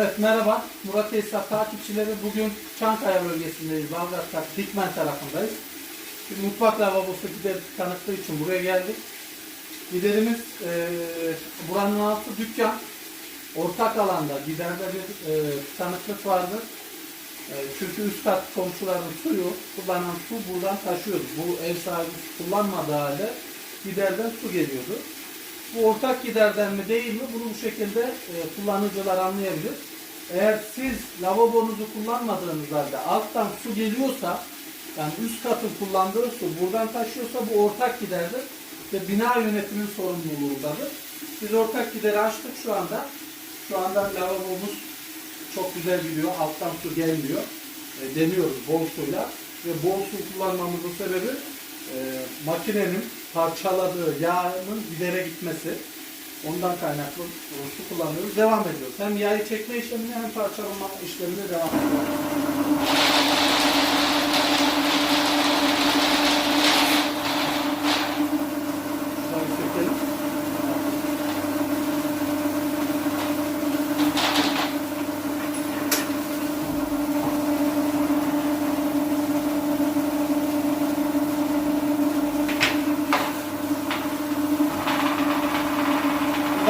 Evet merhaba Murat Tesisat takipçileri bugün Çankaya bölgesindeyiz. Balgat'ta Dikmen tarafındayız. Bir mutfak lavabosu gider tanıttığı için buraya geldik. Giderimiz eee buranın altı dükkan. Ortak alanda giderde bir eee tanıklık vardı. Eee, çünkü üst kat komşuların suyu, kullanan su buradan taşıyordu. Bu ev sahibi kullanmadığı halde giderden su geliyordu. Bu ortak giderden mi değil mi bunu bu şekilde e, kullanıcılar anlayabilir. Eğer siz lavabonuzu kullanmadığınız halde alttan su geliyorsa yani üst katın kullandığı su buradan taşıyorsa bu ortak giderdir ve bina yönetiminin sorumluluğundadır. Biz ortak gideri açtık şu anda. Şu anda lavabomuz çok güzel gidiyor. Alttan su gelmiyor. E, deniyoruz bol suyla. Ve bol su kullanmamızın sebebi e, makinenin parçaladığı yağın gidere gitmesi. Ondan kaynaklı su kullanıyoruz. Devam ediyoruz. Hem yağı çekme işlemine hem parçalama işlemine devam ediyoruz.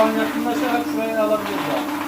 Buradan yakınlaşarak şuraya alabiliriz abi.